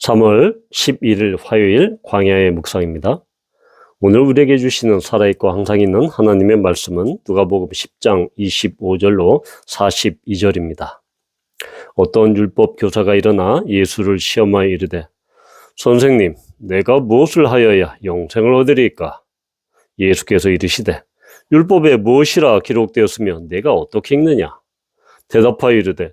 3월 11일 화요일 광야의 묵상입니다. 오늘 우리에게 주시는 살아있고 항상 있는 하나님의 말씀은 누가복음 10장 25절로 42절입니다. 어떤 율법 교사가 일어나 예수를 시험하여 이르되 선생님 내가 무엇을 하여야 영생을 얻으리까? 예수께서 이르시되 율법에 무엇이라 기록되었으면 내가 어떻게 읽느냐? 대답하여 이르되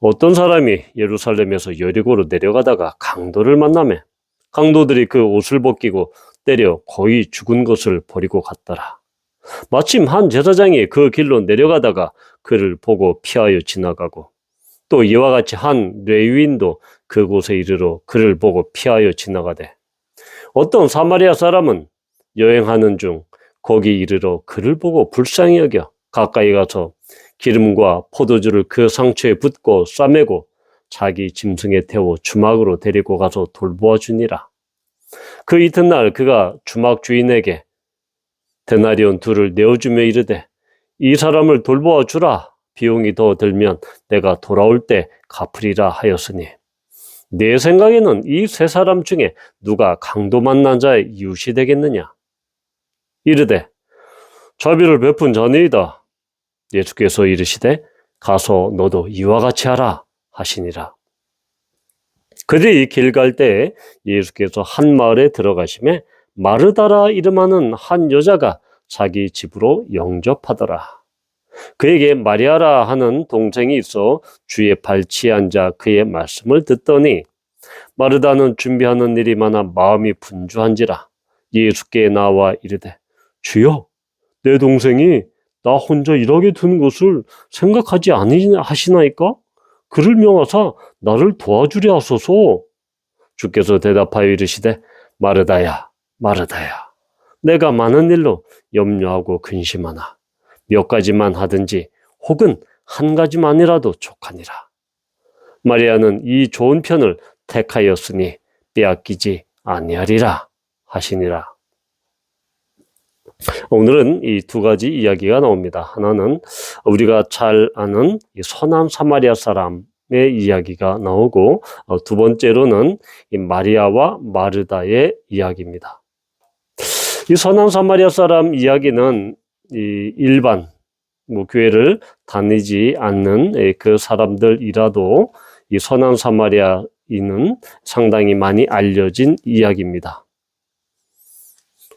어떤 사람이 예루살렘에서 여리고로 내려가다가 강도를 만나매 강도들이 그 옷을 벗기고 때려 거의 죽은 것을 버리고 갔더라. 마침 한 제사장이 그 길로 내려가다가 그를 보고 피하여 지나가고 또 이와 같이 한 레위인도 그곳에 이르러 그를 보고 피하여 지나가되 어떤 사마리아 사람은 여행하는 중 거기 이르러 그를 보고 불쌍히 여겨 가까이 가서 기름과 포도주를 그 상처에 붓고 싸매고 자기 짐승에 태워 주막으로 데리고 가서 돌보아 주니라. 그 이튿날 그가 주막 주인에게 데나리온 둘을 내어주며 이르되 이 사람을 돌보아 주라. 비용이 더 들면 내가 돌아올 때 갚으리라 하였으니 내 생각에는 이 세 사람 중에 누가 강도 만난 자의 이웃이 되겠느냐? 이르되 자비를 베푼 자니이다. 예수께서 이르시되 가서 너도 이와 같이 하라 하시니라. 그들이 길 갈 때에 예수께서 한 마을에 들어가심에 마르다라 이름하는 한 여자가 자기 집으로 영접하더라. 그에게 마리아라 하는 동생이 있어 주의 발치에 앉아 그의 말씀을 듣더니 마르다는 준비하는 일이 많아 마음이 분주한지라 예수께 나와 이르되 주여 내 동생이 나 혼자 일하게 둔 것을 생각하지 아니하시나이까? 그를 명하사 나를 도와주려 하소서. 주께서 대답하여 이르시되 마르다야 마르다야 내가 많은 일로 염려하고 근심하나 몇 가지만 하든지 혹은 한 가지만이라도 족하니라. 마리아는 이 좋은 편을 택하였으니 빼앗기지 아니하리라 하시니라. 오늘은 이 두 가지 이야기가 나옵니다. 하나는 우리가 잘 아는 선한 사마리아 사람 의 이야기가 나오고 어, 두 번째로는 마리아와 마르다의 이야기입니다. 이 선한 사마리아 사람 이야기는 이 일반 뭐 교회를 다니지 않는 그 사람들이라도 이 선한 사마리아인은 상당히 많이 알려진 이야기입니다.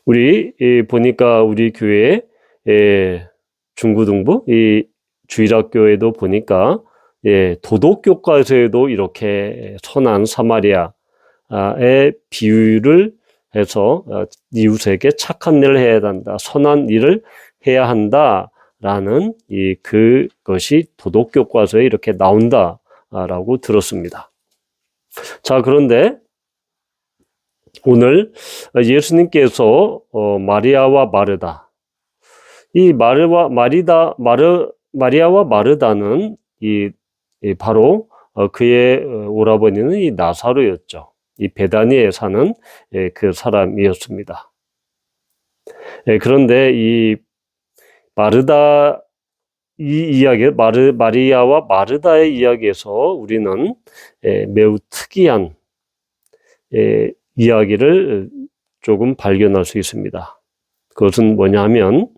우리 보니까 우리 교회 예, 중고등부 이 주일학교에도 보니까 예, 도덕교과서에도 이렇게 선한 사마리아의 비유를 해서 어, 이웃에게 착한 일을 해야 한다, 선한 일을 해야 한다라는 이 그것이 도덕 교과서에 이렇게 나온다라고 들었습니다. 자 그런데 오늘 예수님께서 어, 마리아와 마르다 이 마르와 마리다 마르 마리아와 마르다는 이, 이 바로 어, 그의 어, 오라버니는 이 나사로였죠. 이 베다니에 사는 예, 그 사람이었습니다. 예, 그런데 이 마르다 이 이야기 마르 마리아와 마르다의 이야기에서 우리는 예, 매우 특이한 이야기를 조금 발견할 수 있습니다. 그것은 뭐냐면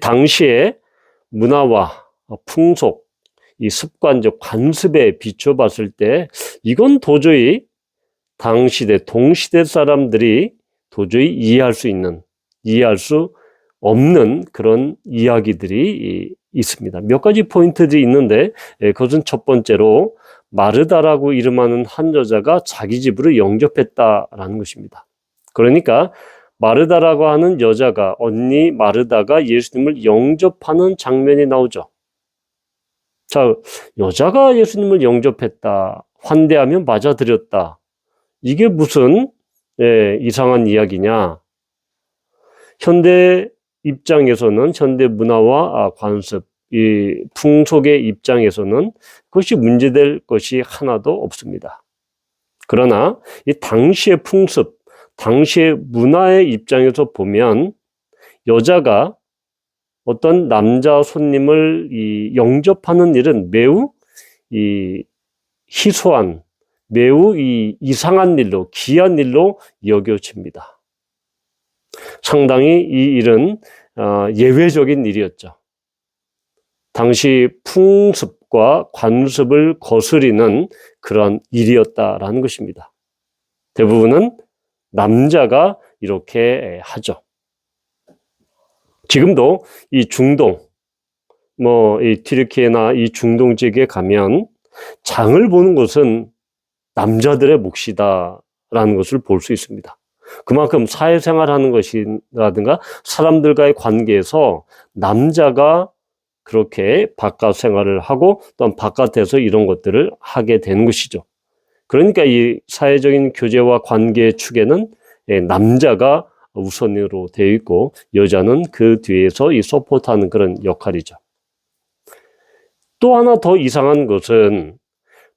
당시의 문화와 풍속, 이 습관적 관습에 비춰봤을 때 이건 도저히 당시대 동시대 사람들이 도저히 이해할 수 있는 이해할 수 없는 그런 이야기들이 있습니다. 몇 가지 포인트들이 있는데 그것은 첫 번째로 마르다라고 이름하는 한 여자가 자기 집으로 영접했다라는 것입니다. 그러니까 마르다라고 하는 여자가 언니 마르다가 예수님을 영접하는 장면이 나오죠. 자, 여자가 예수님을 영접했다. 환대하며 맞아들였다. 이게 무슨 예, 이상한 이야기냐? 현대 입장에서는 현대 문화와 아, 관습, 이 풍속의 입장에서는 그것이 문제될 것이 하나도 없습니다. 그러나 이 당시의 풍습, 당시의 문화의 입장에서 보면 여자가 어떤 남자 손님을 이 영접하는 일은 매우 이 희소한, 매우 이 이상한 일로, 귀한 일로 여겨집니다. 상당히 이 일은 어, 예외적인 일이었죠. 당시 풍습과 관습을 거스리는 그런 일이었다라는 것입니다. 대부분은 남자가 이렇게 하죠. 지금도 이 중동, 뭐, 이 튀르키예나 이 중동 지역에 가면 장을 보는 것은 남자들의 몫이다라는 것을 볼 수 있습니다. 그만큼 사회생활 하는 것이라든가 사람들과의 관계에서 남자가 그렇게 바깥 생활을 하고 또한 바깥에서 이런 것들을 하게 되는 것이죠. 그러니까 이 사회적인 교제와 관계 축에는 예, 남자가 우선으로 되어 있고 여자는 그 뒤에서 이 서포트하는 그런 역할이죠. 또 하나 더 이상한 것은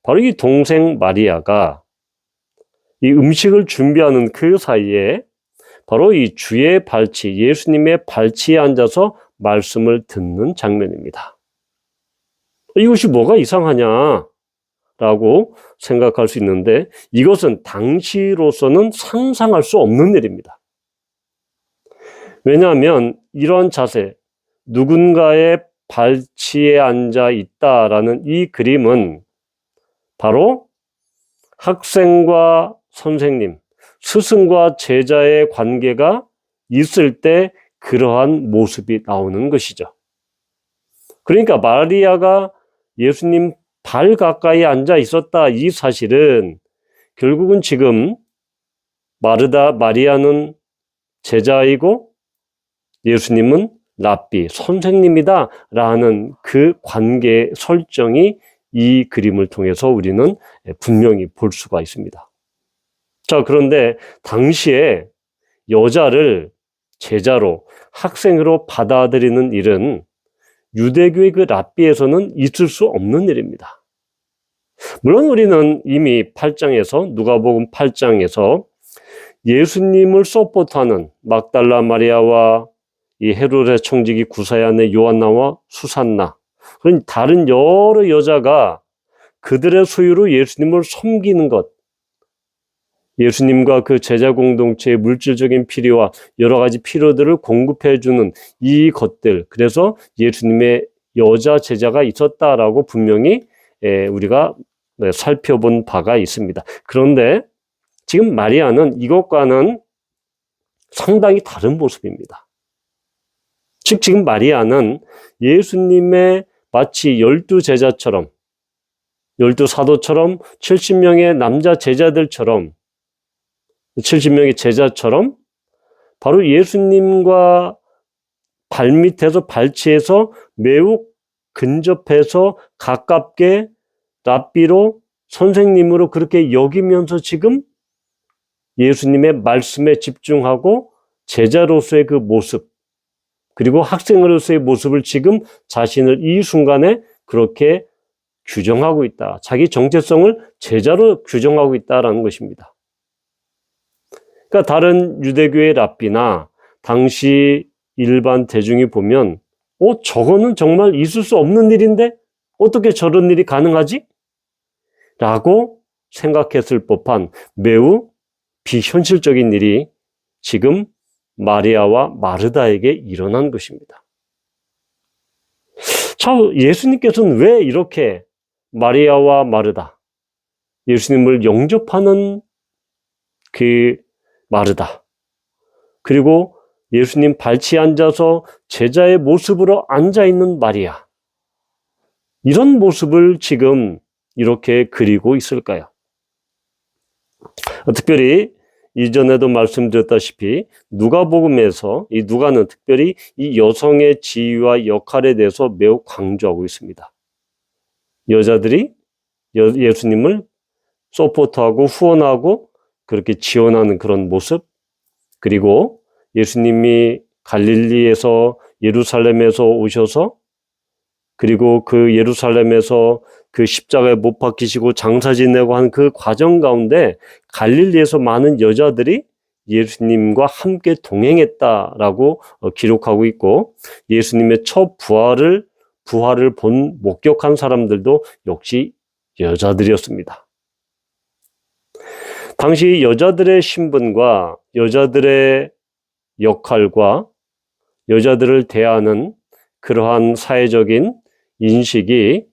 바로 이 동생 마리아가 이 음식을 준비하는 그 사이에 바로 이 주의 발치, 예수님의 발치에 앉아서 말씀을 듣는 장면입니다. 이것이 뭐가 이상하냐? 라고 생각할 수 있는데 이것은 당시로서는 상상할 수 없는 일입니다. 왜냐하면 이런 자세, 누군가의 발치에 앉아 있다라는 이 그림은 바로 학생과 선생님, 스승과 제자의 관계가 있을 때 그러한 모습이 나오는 것이죠. 그러니까 마리아가 예수님 발 가까이 앉아 있었다 이 사실은 결국은 지금 마르다 마리아는 제자이고 예수님은 랍비 선생님이다 라는 그 관계 설정이 이 그림을 통해서 우리는 분명히 볼 수가 있습니다. 자, 그런데 당시에 여자를 제자로 학생으로 받아들이는 일은 유대교의 그 랍비에서는 있을 수 없는 일입니다. 물론 우리는 이미 8장에서 누가복음 8장에서 예수님을 서포트하는 막달라 마리아와 이 헤로데 청지기 구사야의 요한나와 수산나 그런 다른 여러 여자가 그들의 소유로 예수님을 섬기는 것 예수님과 그 제자 공동체의 물질적인 필요와 여러 가지 필요들을 공급해 주는 이 것들. 그래서 예수님의 여자 제자가 있었다라고 분명히 우리가 네, 살펴본 바가 있습니다. 그런데 지금 마리아는 이것과는 상당히 다른 모습입니다. 즉, 지금 마리아는 예수님의 마치 열두 제자처럼, 열두 사도처럼 70명의 남자 제자들처럼 70명의 제자처럼 바로 예수님과 발밑에서 발치에서 매우 근접해서 가깝게 랍비로 선생님으로 그렇게 여기면서 지금 예수님의 말씀에 집중하고 제자로서의 그 모습 그리고 학생으로서의 모습을 지금 자신을 이 순간에 그렇게 규정하고 있다. 자기 정체성을 제자로 규정하고 있다라는 것입니다. 그러니까 다른 유대교의 랍비나 당시 일반 대중이 보면 어 저거는 정말 있을 수 없는 일인데 어떻게 저런 일이 가능하지? 라고 생각했을 법한 매우 비현실적인 일이 지금 마리아와 마르다에게 일어난 것입니다. 참 예수님께서는 왜 이렇게 마리아와 마르다 예수님을 영접하는 그 마르다. 그리고 예수님 발치에 앉아서 제자의 모습으로 앉아 있는 마리아. 이런 모습을 지금 이렇게 그리고 있을까요? 특별히 이전에도 말씀드렸다시피 누가복음에서 이 누가는 특별히 이 여성의 지위와 역할에 대해서 매우 강조하고 있습니다. 여자들이 예수님을 서포트하고 후원하고 그렇게 지원하는 그런 모습, 그리고 예수님이 갈릴리에서 예루살렘에서 오셔서 그리고 그 예루살렘에서 그 십자가에 못 박히시고 장사 지내고 한 그 과정 가운데 갈릴리에서 많은 여자들이 예수님과 함께 동행했다라고 어, 기록하고 있고 예수님의 첫 부활을 부활을 본 목격한 사람들도 역시 여자들이었습니다. 당시 여자들의 신분과 여자들의 역할과 여자들을 대하는 그러한 사회적인 인식이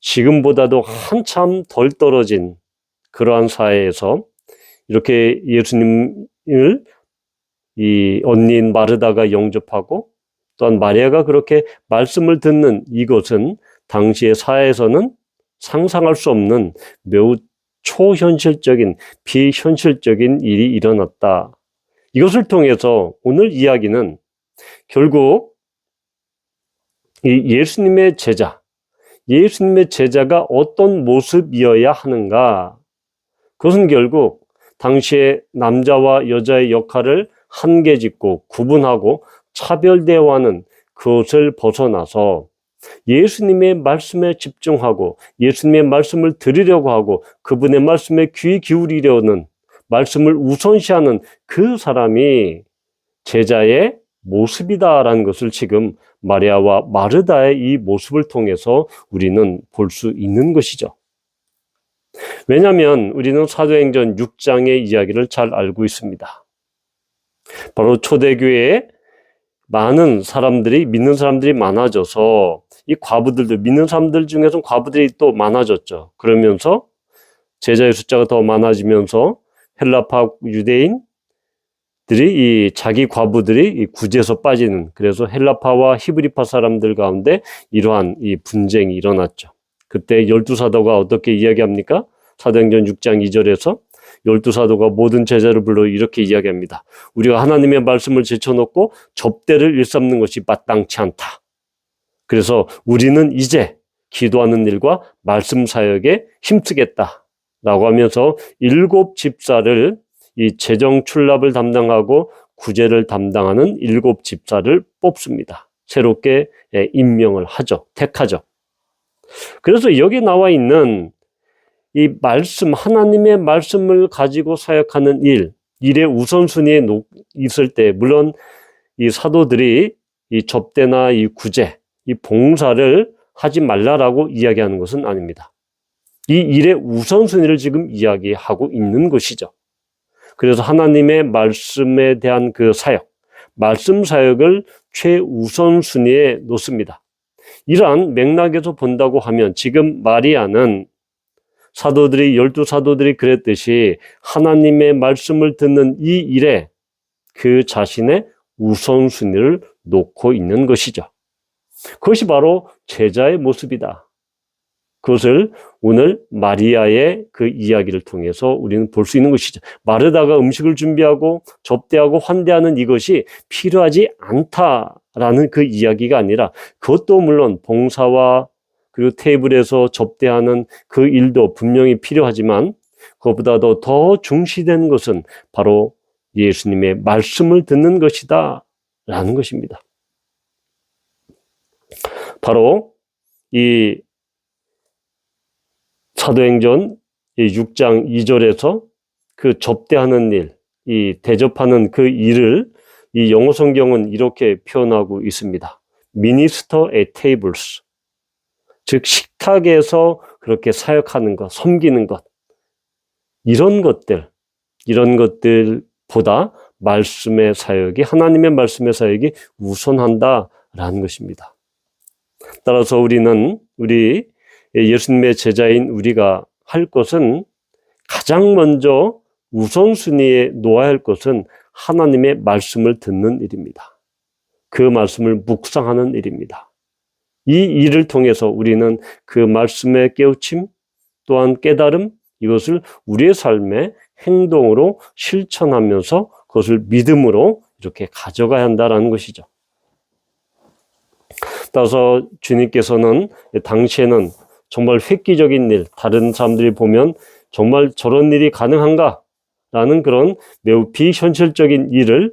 지금보다도 한참 덜 떨어진 그러한 사회에서 이렇게 예수님을 이 언니인 마르다가 영접하고 또한 마리아가 그렇게 말씀을 듣는 이것은 당시의 사회에서는 상상할 수 없는 매우 초현실적인 비현실적인 일이 일어났다. 이것을 통해서 오늘 이야기는 결국 이 예수님의 제자, 예수님의 제자가 어떤 모습이어야 하는가? 그것은 결국 당시의 남자와 여자의 역할을 한계 짓고 구분하고 차별 대화하는 그것을 벗어나서 예수님의 말씀에 집중하고 예수님의 말씀을 들으려고 하고 그분의 말씀에 귀 기울이려는 말씀을 우선시하는 그 사람이 제자의 모습이다라는 것을 지금 마리아와 마르다의 이 모습을 통해서 우리는 볼 수 있는 것이죠. 왜냐하면 우리는 사도행전 6장의 이야기를 잘 알고 있습니다. 바로 초대교회에 많은 사람들이 믿는 사람들이 많아져서 이 과부들도 믿는 사람들 중에서 과부들이 또 많아졌죠. 그러면서 제자의 숫자가 더 많아지면서 헬라파 유대인 들이 이 자기 과부들이 이 구제에서 빠지는 그래서 헬라파와 히브리파 사람들 가운데 이러한 이 분쟁이 일어났죠. 그때 열두 사도가 어떻게 이야기합니까? 사도행전 6장 2절에서 열두 사도가 모든 제자를 불러 이렇게 이야기합니다. 우리가 하나님의 말씀을 제쳐놓고 접대를 일삼는 것이 마땅치 않다. 그래서 우리는 이제 기도하는 일과 말씀 사역에 힘쓰겠다. 라고 하면서 일곱 집사를 이 재정 출납을 담당하고 구제를 담당하는 일곱 집사를 뽑습니다. 새롭게 예, 임명을 하죠. 택하죠. 그래서 여기 나와 있는 이 말씀, 하나님의 말씀을 가지고 사역하는 일, 일의 우선순위에 있을 때, 물론 이 사도들이 이 접대나 이 구제, 이 봉사를 하지 말라라고 이야기하는 것은 아닙니다. 이 일의 우선순위를 지금 이야기하고 있는 것이죠. 그래서 하나님의 말씀에 대한 그 사역, 말씀 사역을 최우선순위에 놓습니다. 이러한 맥락에서 본다고 하면 지금 마리아는 사도들이, 열두 사도들이 그랬듯이 하나님의 말씀을 듣는 이 일에 그 자신의 우선순위를 놓고 있는 것이죠. 그것이 바로 제자의 모습이다. 그것을 오늘 마리아의 그 이야기를 통해서 우리는 볼 수 있는 것이죠. 마르다가 음식을 준비하고 접대하고 환대하는 이것이 필요하지 않다라는 그 이야기가 아니라 그것도 물론 봉사와 그리고 테이블에서 접대하는 그 일도 분명히 필요하지만 그것보다도 더 중시된 것은 바로 예수님의 말씀을 듣는 것이다 라는 것입니다. 바로 이 사도행전 6장 2절에서 그 접대하는 일, 이 대접하는 그 일을 이 영어 성경은 이렇게 표현하고 있습니다. Minister at tables. 즉, 식탁에서 그렇게 사역하는 것, 섬기는 것. 이런 것들, 이런 것들보다 말씀의 사역이, 하나님의 말씀의 사역이 우선한다라는 것입니다. 따라서 우리는 우리 예수님의 제자인 우리가 할 것은 가장 먼저 우선순위에 놓아야 할 것은 하나님의 말씀을 듣는 일입니다. 그 말씀을 묵상하는 일입니다. 이 일을 통해서 우리는 그 말씀의 깨우침 또한 깨달음 이것을 우리의 삶의 행동으로 실천하면서 그것을 믿음으로 이렇게 가져가야 한다는 것이죠. 따라서 주님께서는 당시에는 정말 획기적인 일, 다른 사람들이 보면 정말 저런 일이 가능한가? 라는 그런 매우 비현실적인 일을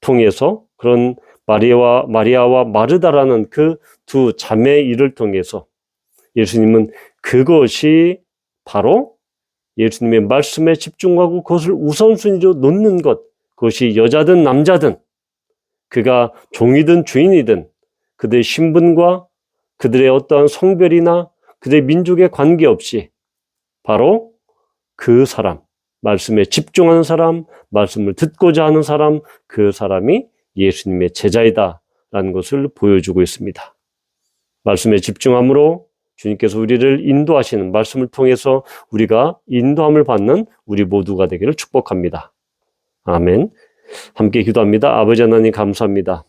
통해서 그런 마리아와 마리아와 마르다라는 그 두 자매의 일을 통해서 예수님은 그것이 바로 예수님의 말씀에 집중하고 그것을 우선순위로 놓는 것 그것이 여자든 남자든 그가 종이든 주인이든 그들의 신분과 그들의 어떠한 성별이나 그들의 민족에 관계없이 바로 그 사람, 말씀에 집중하는 사람, 말씀을 듣고자 하는 사람, 그 사람이 예수님의 제자이다라는 것을 보여주고 있습니다. 말씀에 집중함으로 주님께서 우리를 인도하시는 말씀을 통해서 우리가 인도함을 받는 우리 모두가 되기를 축복합니다. 아멘. 함께 기도합니다. 아버지 하나님 감사합니다.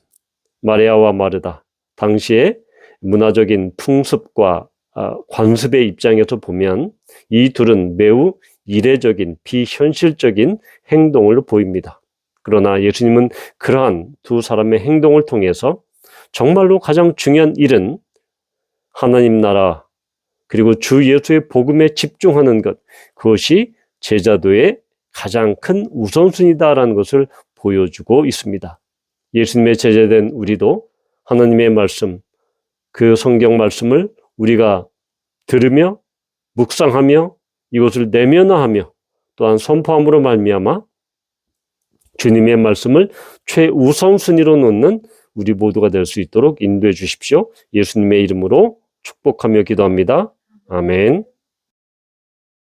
마리아와 마르다. 당시에 문화적인 풍습과 아, 관습의 입장에서 보면 이 둘은 매우 이례적인 비현실적인 행동을 보입니다. 그러나 예수님은 그러한 두 사람의 행동을 통해서 정말로 가장 중요한 일은 하나님 나라 그리고 주 예수의 복음에 집중하는 것 그것이 제자도의 가장 큰 우선순위다라는 것을 보여주고 있습니다. 예수님의 제자된 우리도 하나님의 말씀 그 성경 말씀을 우리가 들으며 묵상하며 이것을 내면화하며 또한 선포함으로 말미암아 주님의 말씀을 최우선 순위로 놓는 우리 모두가 될 수 있도록 인도해 주십시오. 예수님의 이름으로 축복하며 기도합니다. 아멘.